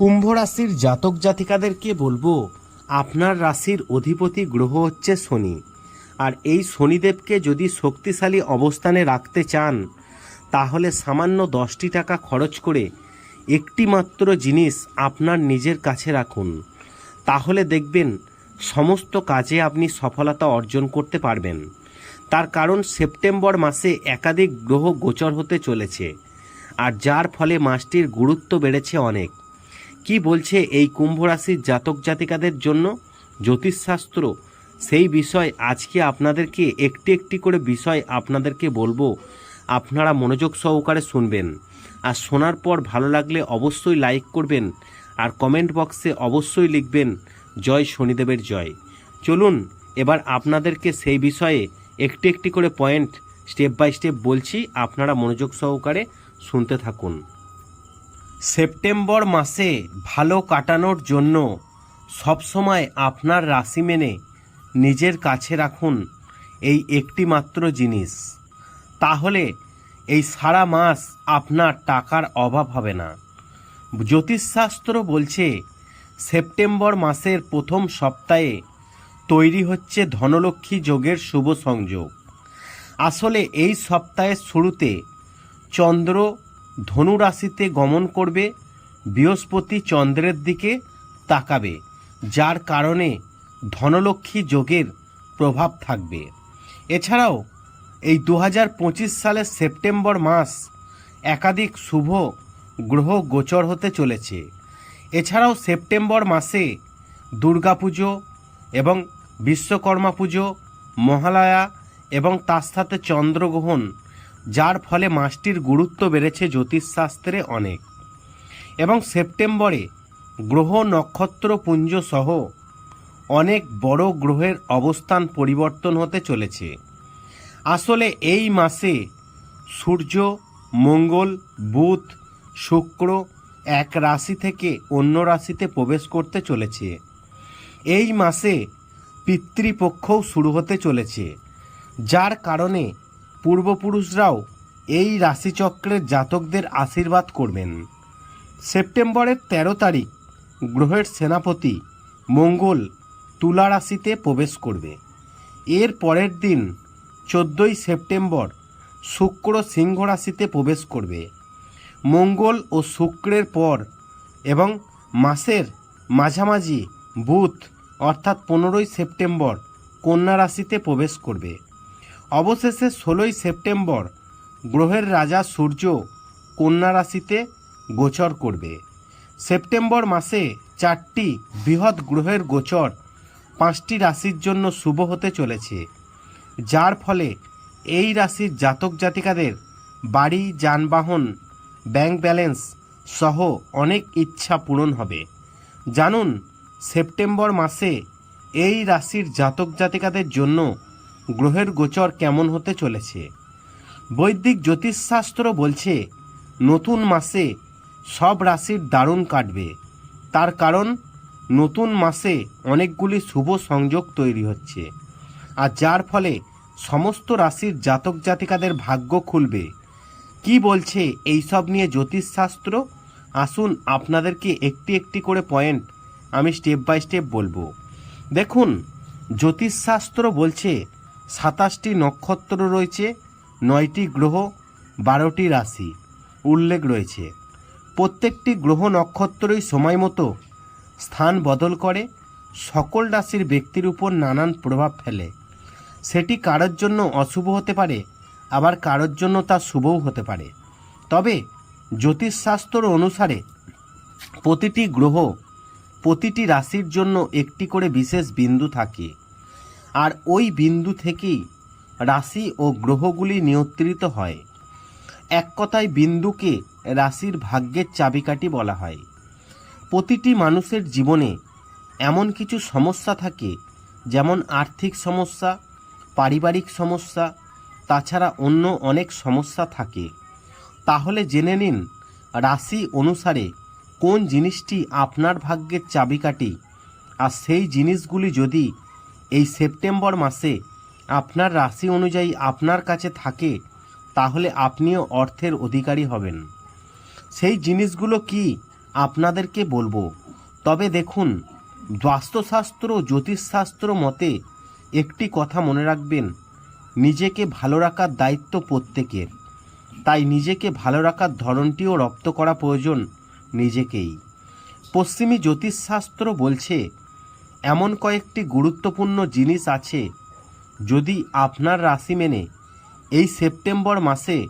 কুম্ভ রাশির জাতক জাতিকাদেরকে বলব, আপনার রাশির অধিপতি গ্রহ হচ্ছে শনি। আর এই শনিদেবকে যদি শক্তিশালী অবস্থানে রাখতে চান, তাহলে সামান্য দশটি টাকা খরচ করে একটি মাত্র জিনিস আপনার নিজের কাছে রাখুন। তাহলে দেখবেন, সমস্ত কাজে আপনি সফলতা অর্জন করতে পারবেন। তার কারণ সেপ্টেম্বর মাসে একাধিক গ্রহ গোচর হতে চলেছে। আর যার ফলে মাসটির গুরুত্ব বেড়েছে অনেক। কি বলছে এই কুম্ভ রাশির জাতক জাতিকাদের জন্য? জ্যোতিষশাস্ত্র, সেই বিষয় আজকে আপনাদেরকে একটি একটি করে বিষয় আপনাদেরকে বলব। আপনারা মনোযোগ সহকারে শুনবেন। আর শোনার পর ভালো লাগলে অবশ্যই লাইক করবেন আর কমেন্ট বক্সে অবশ্যই লিখবেন, জয় শনিদেবের জয়। চলুন, এবার আপনাদেরকে সেই বিষয়ে একটি একটি করে পয়েন্ট স্টেপ বাই স্টেপ বলছি। আপনারা মনোযোগ সহকারে শুনতে থাকুন। সেপ্টেম্বর মাসে ভালো কাটানোর জন্য সবসময় আপনার রাশি মেনে নিজের কাছে রাখুন এই একটি মাত্র জিনিস। তাহলে এই সারা মাস আপনার টাকার অভাব হবে না। জ্যোতিষশাস্ত্র বলছে, সেপ্টেম্বর মাসের প্রথম সপ্তাহে তৈরি হচ্ছে ধনলক্ষ্মী যোগের শুভ সংযোগ। আসলে এই সপ্তাহের শুরুতে চন্দ্র ধনু রাশিতে গমন করবে, বৃহস্পতি চন্দ্রের দিকে তাকাবে, যার কারণে ধনলক্ষ্মী যোগের প্রভাব থাকবে। এছাড়াও, এই দু হাজার পঁচিশ সালের সেপ্টেম্বর মাস একাধিক শুভ গ্রহ গোচর হতে চলেছে। এছাড়াও সেপ্টেম্বর মাসে দুর্গাপুজো এবং বিশ্বকর্মা পুজো, মহালয়া এবং তার সাথে চন্দ্রগ্রহণ যার ফলে মাসটির গুরুত্ব বেড়েছে জ্যোতিষশাস্ত্রে অনেক। এবং সেপ্টেম্বরে গ্রহ নক্ষত্রপুঞ্জ সহ অনেক বড় গ্রহের অবস্থান পরিবর্তন হতে চলেছে। আসলে এই মাসে সূর্য, মঙ্গল, বুধ, শুক্র এক রাশি থেকে অন্য রাশিতে প্রবেশ করতে চলেছে। এই মাসে পিতৃপক্ষও শুরু হতে চলেছে, যার কারণে পূর্বপুরুষরাও এই রাশিচক্রের জাতকদের আশীর্বাদ করবেন। সেপ্টেম্বরের ১৩ তারিখ গ্রহের সেনাপতি মঙ্গল তুলা রাশিতে প্রবেশ করবে। এর পরের দিন চোদ্দোই সেপ্টেম্বর শুক্র সিংহ রাশিতে প্রবেশ করবে। মঙ্গল ও শুক্রের পর এবং মাসের মাঝামাঝি বুধ অর্থাৎ পনেরোই সেপ্টেম্বর কন্যা রাশিতে প্রবেশ করবে। অবশেষে ষোলোই সেপ্টেম্বর গ্রহের রাজা সূর্য কন্যা রাশিতে গোচর করবে। সেপ্টেম্বর মাসে চারটি বৃহৎ গ্রহের গোচর পাঁচটি রাশির জন্য শুভ হতে চলেছে, যার ফলে এই রাশির জাতক জাতিকাদের বাড়ি, যানবাহন, ব্যাংক ব্যালেন্স সহ অনেক ইচ্ছা পূরণ হবে। জানুন, সেপ্টেম্বর মাসে এই রাশির জাতক জাতিকাদের জন্য গ্রহের গোচর কেমন হতে চলেছে? বৈদিক জ্যোতিষশাস্ত্র বলছে, নতুন মাসে সব রাশির দারুণ কাটবে। তার কারণ, নতুন মাসে অনেকগুলি শুভ সংযোগ তৈরি হচ্ছে। আর যার ফলে সমস্ত রাশির জাতক জাতিকাদের ভাগ্য খুলবে। কি বলছে এইসব নিয়ে জ্যোতিষশাস্ত্র? আসুন আপনাদেরকে একটি একটি করে পয়েন্ট আমি স্টেপ বাই স্টেপ বলব। দেখুন, জ্যোতিষশাস্ত্র বলছে সাতাশটি নক্ষত্র রয়েছে, নয়টি গ্রহ, বারোটি রাশি। উল্লেখ রয়েছে, প্রত্যেকটি গ্রহ নক্ষত্রই সময় মতো স্থান বদল করে, সকল রাশির ব্যক্তির উপর নানান প্রভাব ফেলে। সেটি কারোর জন্য অশুভ হতে পারে, আবার কারোর জন্য তা শুভও হতে পারে। তবে জ্যোতিষশাস্ত্র অনুসারে প্রতিটি গ্রহ প্রতিটি রাশির জন্য একটি করে বিশেষ বিন্দু থাকে। আর ওই বিন্দু থেকেই রাশি ও গ্রহগুলি নিয়ন্ত্রিত হয়। এক কথায় বিন্দুকে রাশির ভাগ্যের চাবিকাঠি বলা হয়। প্রতিটি মানুষের জীবনে এমন কিছু সমস্যা থাকে, যেমন আর্থিক সমস্যা, পারিবারিক সমস্যা, তাছাড়া অন্য অনেক সমস্যা থাকে। তাহলে জেনে নিন রাশি অনুসারে কোন জিনিসটি আপনার ভাগ্যের চাবিকাঠি, আর সেই জিনিসগুলি যদি এই সেপ্টেম্বর মাসে আপনার রাশি অনুযায়ী আপনার কাছে থাকে, তাহলে আপনিও অর্থের অধিকারী হবেন। সেই জিনিসগুলো কি আপনাদেরকে বলব? তবে দেখুন বাস্তুশাস্ত্র জ্যোতিষশাস্ত্র মতে একটি কথা মনে রাখবেন, নিজেকে ভালো রাখার দায়িত্ব প্রত্যেকের। তাই নিজেকে ভালো রাখার ধরনটিও রপ্ত করা প্রয়োজন নিজেকেই। পশ্চিমী জ্যোতিষশাস্ত্র বলছে এমন কয়েকটি গুরুত্বপূর্ণ জিনিস আছে যদি আপনার রাশি মেনে এই সেপ্টেম্বর মাসে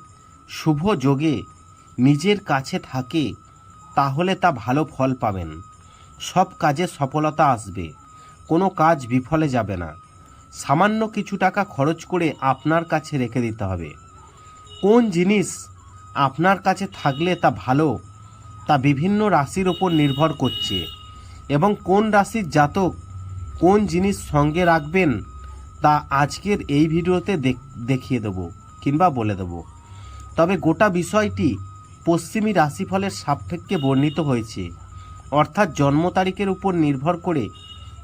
শুভ যোগে নিজের কাছে থাকে, তাহলে তা ভালো ফল পাবেন। সব কাজে সফলতা আসবে, কোনো কাজ বিফলে যাবে না। সামান্য কিছু টাকা খরচ করে আপনার কাছে রেখে দিতে হবে। কোন জিনিস আপনার কাছে থাকলে তা ভালো, তা বিভিন্ন রাশির ওপর নির্ভর করছে। এবং কোন রাশির জাতক কোন জিনিস সঙ্গে রাখবেন তা আজকের এই ভিডিওতে দেখ- দেখিয়ে দেব কিংবা বলে দেব। তবে গোটা বিষয়টি পশ্চিমী রাশিফলের সাপেক্ষে বর্ণিত হয়েছে। অর্থাৎ জন্ম তারিখের উপর নির্ভর করে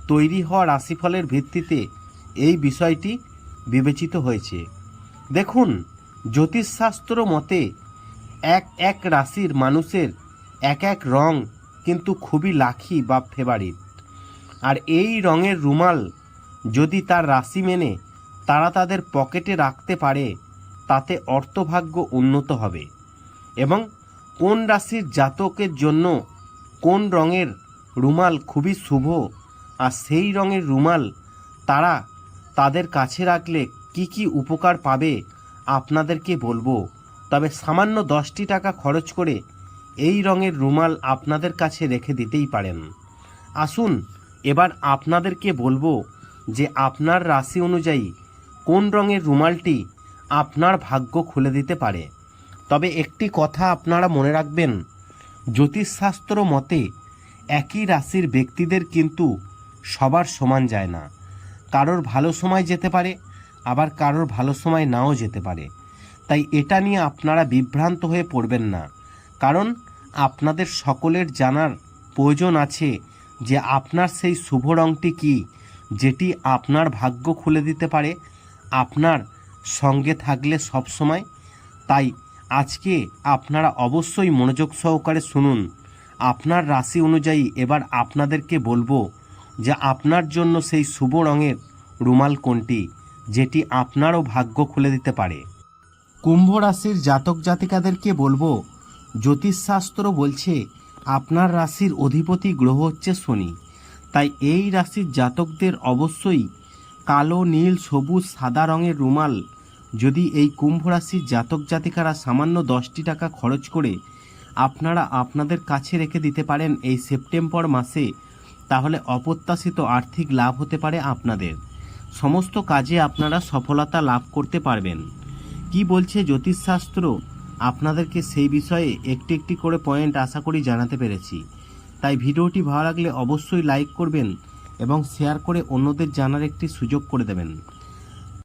তৈরি হওয়া রাশিফলের ভিত্তিতে এই বিষয়টি বিবেচিত হয়েছে। দেখুন, জ্যোতিষশাস্ত্র মতে এক এক রাশির মানুষের এক এক রং কিন্তু খুবই লাখি বা ফেভারিট আর এই রঙের রুমাল যদি তার রাশি মেনে তারা তাদের পকেটে রাখতে পারে, তাতে অর্থভাগ্য উন্নত হবে। এবং কোন রাশির জাতকের জন্য কোন রঙের রুমাল খুবই শুভ আর সেই রঙের রুমাল তারা তাদের কাছে রাখলে কি কি উপকার পাবে আপনাদেরকে বলব। তবে সামান্য দশটি টাকা খরচ করে এই রঙের রুমাল আপনাদের কাছে রেখে দিতেই পারেন। আসুন, এবার আপনাদেরকে বলব যে আপনার রাশি অনুযায়ী কোন রঙের রুমালটি আপনার ভাগ্য খুলে দিতে পারে। তবে একটি কথা আপনারা মনে রাখবেন, জ্যোতিষশাস্ত্র মতে একই রাশির ব্যক্তিদের কিন্তু সবার সমান যায় না। কারোর ভালো সময় যেতে পারে, আবার কারোর ভালো সময় নাও যেতে পারে। তাই এটা নিয়ে আপনারা বিভ্রান্ত হয়ে পড়বেন না। কারণ আপনাদের সকলের জানার প্রয়োজন আছে যে আপনার সেই শুভ রঙটি কি, যেটি আপনার ভাগ্য খুলে দিতে পারে। আপনার সঙ্গে থাকলে সব সময়। তাই আজকে আপনারা অবশ্যই মনোযোগ সহকারে শুনুন। আপনার রাশি অনুযায়ী এবার আপনাদেরকে বলব যে আপনার জন্য সেই শুভ রঙের রুমাল কোনটি, যেটি আপনারও ভাগ্য খুলে দিতে পারে। কুম্ভ রাশির জাতক জাতিকাদেরকে বলব জ্যোতিষশাস্ত্র বলছে, আপনার রাশির অধিপতি গ্রহ হচ্ছে শনি। তাই এই রাশির জাতকদের অবশ্যই কালো, নীল, সবুজ, সাদা রঙের রুমাল। যদি এই কুম্ভ রাশির জাতক জাতিকারা সামান্য দশটি টাকা খরচ করে আপনারা আপনাদের কাছে রেখে দিতে পারেন এই সেপ্টেম্বর মাসে, তাহলে অপ্রত্যাশিত আর্থিক লাভ হতে পারে আপনাদের। সমস্ত কাজে আপনারা সফলতা লাভ করতে পারবেন। কি বলছে জ্যোতিষশাস্ত্র? আপনাদেরকে সেই বিষয়ে একটি একটি করে পয়েন্ট আশা করি জানাতে পেরেছি। তাই ভিডিওটি ভালো লাগলে অবশ্যই লাইক করবেন এবং শেয়ার করে অন্যদের জানার একটি সুযোগ করে দেবেন।